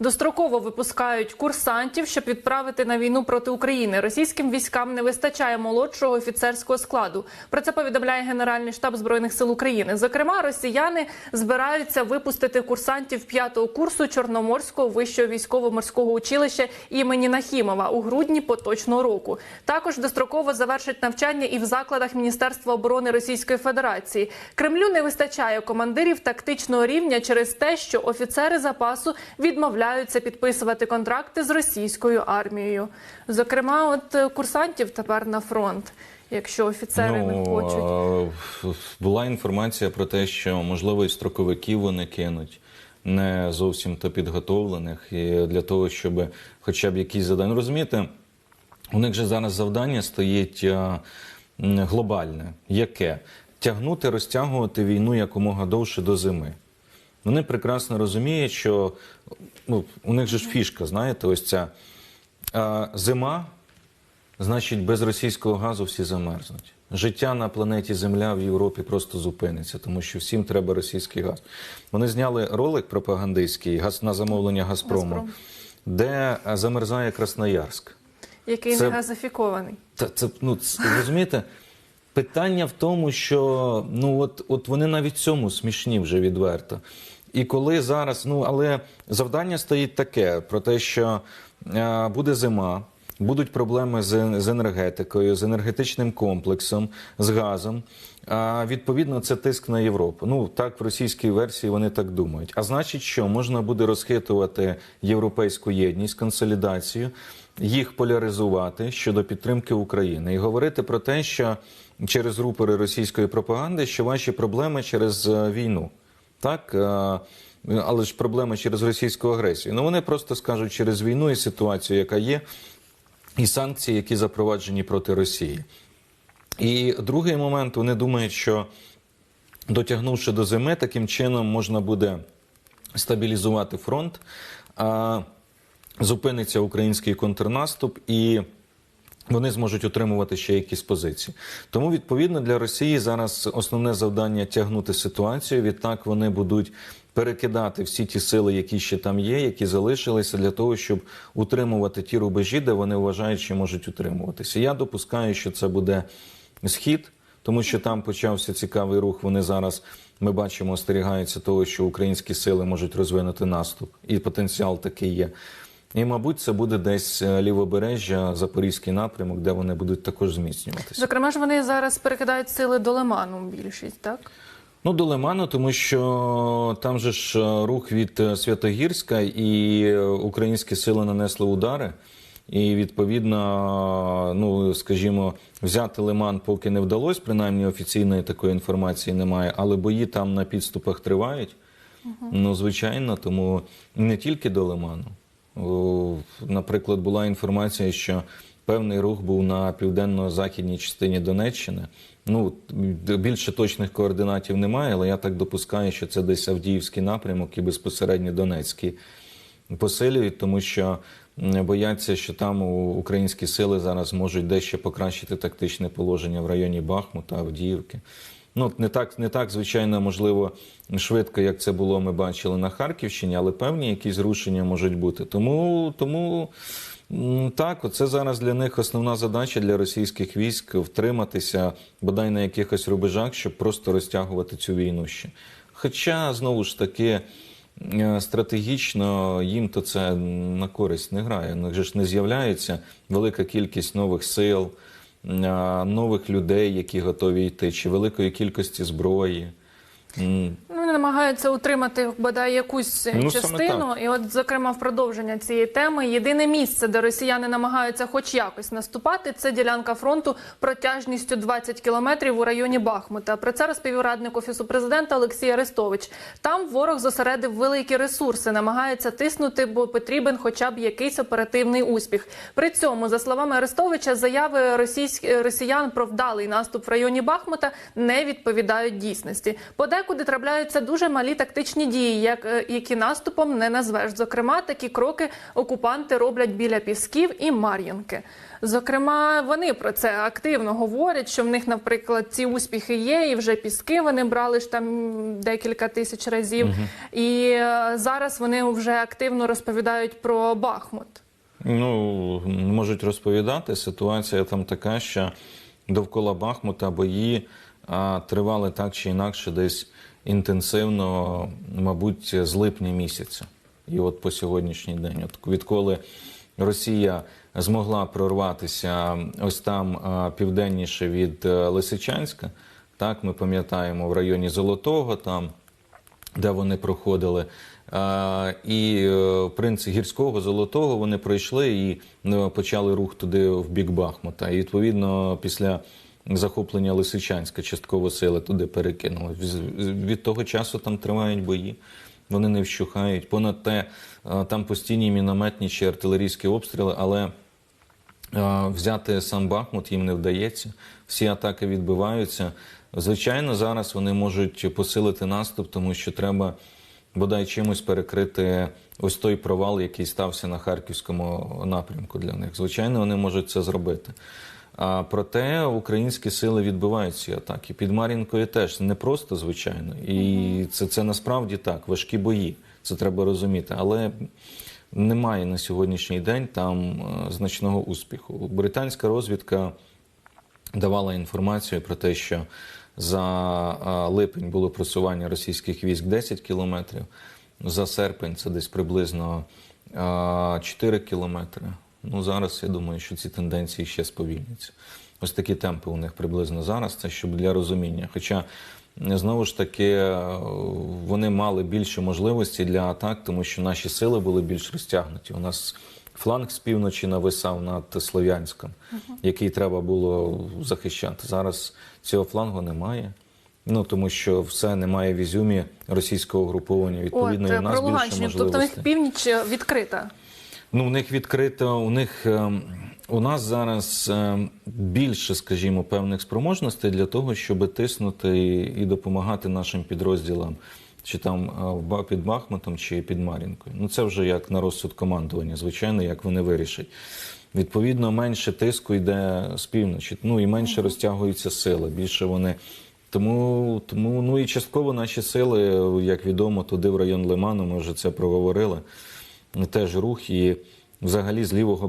Достроково випускають курсантів, щоб відправити на війну проти України. Російським військам не вистачає молодшого офіцерського складу. Про це повідомляє Генеральний штаб збройних сил України. Зокрема, росіяни збираються випустити курсантів п'ятого курсу Чорноморського вищого військово-морського училища імені Нахімова у грудні поточного року. Також достроково завершать навчання і в закладах Міністерства оборони Російської Федерації. Кремлю не вистачає командирів тактичного рівня через те, що офіцери запасу відмовляються підписувати контракти з російською армією. Зокрема, от е, курсантів тепер на фронт, якщо офіцери не хочуть. Була інформація про те, що можливо і строковиків вони кинуть. Не зовсім то підготовлених і для того, щоб хоча б якісь завдання. Ну, Розумієте, у них же зараз завдання стоїть е, глобальне. Яке? Тягнути, розтягувати війну якомога довше до зими. Вони прекрасно розуміють, що ну, у них же ж фішка, знаєте, ось ця е, зима, значить, без російського газу всі замерзнуть. Життя на планеті Земля в Європі просто зупиниться, тому що всім треба російський газ. Вони зняли ролик пропагандистський газ на замовлення Газпрому, Газпром. де замерзає Красноярськ. Який це- не газифікований. Та це ну це, розумієте? Питання в тому, що ну от, от вони навіть цьому смішні вже відверто. І коли зараз, ну але завдання стоїть таке: про те, що е, буде зима, будуть проблеми з, з енергетикою, з енергетичним комплексом, з газом. А відповідно, це тиск на Європу. Ну так в російській версії вони так думають. А значить, що можна буде розхитувати європейську єдність, консолідацію, їх поляризувати щодо підтримки України і говорити про те, що через рупори російської пропаганди, що ваші проблеми через е, війну, так. е, Але ж проблеми через російську агресію. Ну вони просто скажуть через війну і ситуацію, яка є, і санкції, які запроваджені проти Росії. І другий момент, вони думають, що дотягнувши до зими, таким чином можна буде стабілізувати фронт, зупиниться український контрнаступ і. Вони зможуть отримувати ще якісь позиції. Тому, відповідно, для Росії зараз основне завдання тягнути ситуацію. Відтак вони будуть перекидати всі ті сили, які ще там є, які залишилися, для того, щоб утримувати ті рубежі, де вони вважають, що можуть утримуватися. Я допускаю, що це буде схід, тому що там почався цікавий рух. Вони зараз ми бачимо, остерігаються того, що українські сили можуть розвинути наступ, і потенціал такий є. І, мабуть, це буде десь е, лівобережжя, Запорізький напрямок, де вони будуть також зміцнюватися. Зокрема ж вони зараз перекидають сили до Лиману більшість, так? Ну, до Лиману, тому що там же ж е, рух від е, Святогірська і українські сили нанесли удари. І відповідно, ну скажімо, взяти Лиман поки не вдалося, принаймні офіційної такої інформації немає, але бої там на підступах тривають. Ну, звичайно, тому не тільки до Лиману. О, Наприклад, була інформація, що певний рух був на південно-західній частині Донеччини. Ну, більше точних координатів немає, але я так допускаю, що це десь Авдіївський напрямок і безпосередньо Донецький посилюють, тому що бояться, що там українські сили зараз можуть дещо покращити тактичне положення в районі Бахмута, Авдіївки. Ну, не так, не так, звичайно, можливо, швидко, як це було, ми бачили на Харківщині, але певні якісь зрушення можуть бути. Тому, тому так, це зараз для них основна задача для російських військ втриматися бодай на якихось рубежах, щоб просто розтягувати цю війну ще. Хоча, знову ж таки, е, стратегічно їм то це на користь не грає. У них ж не з'являється велика кількість нових сил, нових людей, які готові йти, чи великої кількості зброї. Вони намагаються утримати бодай якусь е, Ну, частину. І от, зокрема, в продовження цієї теми, єдине місце, де росіяни намагаються хоч якось наступати, це ділянка фронту протяжністю 20 кілометрів у районі Бахмута. Про це розповів радник офісу президента Олексій Арестович. Там ворог зосередив великі ресурси, намагається тиснути, бо потрібен хоча б якийсь оперативний успіх. При цьому, за словами Арестовича, заяви російськ... росіян про вдалий наступ в районі Бахмута не відповідають дійсності. Подекуди трапляються це дуже малі тактичні дії, як, е, які наступом не назвеш. Зокрема, такі кроки окупанти роблять біля Пісків і Мар'їнки. Зокрема, вони про це активно говорять, що в них, наприклад, ці успіхи є, і вже піски вони брали ж там декілька тисяч разів. І е, зараз вони вже активно розповідають про Бахмут. Ну, можуть розповідати. Ситуація там така, що довкола Бахмута бої а, тривали так чи інакше десь інтенсивно, мабуть, з липня місяця. І от по сьогоднішній день. От відколи Росія змогла прорватися ось там південніше від е, Лисичанська, так ми пам'ятаємо в районі Золотого там де вони проходили. І е, в принципі гірського золотого вони пройшли і ну, почали рух туди в бік Бахмута. І відповідно після захоплення Лисичанська частково сили туди перекинули. Від того часу там тривають бої. Вони не вщухають. Понад те, е, там постійні мінометні чи артилерійські обстріли, але е, взяти сам Бахмут їм не вдається. Всі атаки відбиваються. Звичайно, зараз вони можуть посилити наступ, тому що треба бодай чимось перекрити ось той провал, який стався на харківському напрямку для них. Звичайно, вони можуть це зробити. А проте українські сили відбивають ці атаки. Під Мар'їнкою теж не просто, звичайно, і це, це насправді так, важкі бої. Це треба розуміти. Але немає на сьогоднішній день там е, значного успіху. Британська розвідка давала інформацію про те, що за липень було просування російських військ 10 кілометрів, за серпень це десь приблизно а, 4 кілометри. Ну зараз я думаю, що ці тенденції ще сповільняться. Ось такі темпи у них приблизно зараз. Це щоб для розуміння. Хоча знову ж таки е, вони мали більше можливостей для атак, тому що наші сили були більш розтягнуті. У нас фланг з півночі нависав над Слов'янськом, який треба було захищати. Зараз цього флангу немає. Ну тому що все немає в Ізюмі російського угруповання. Відповідно, От і е, нас про більше Луганщину. Тобто в них північ е, відкрита. Ну, у них відкрито, у них ем, у нас зараз ем, більше, скажімо, певних спроможностей для того, щоб тиснути і, допомагати нашим підрозділам, чи там е, під Бахмутом, чи під Мар'їнкою. Ну це вже як на розсуд командування, звичайно, як вони вирішать. Відповідно, менше тиску йде з півночі, ну і менше розтягуються сили. Більше вони. Тому, тому ну і частково наші сили, як відомо, туди в район Лиману, ми вже це проговорили. Теж рух і взагалі з лівого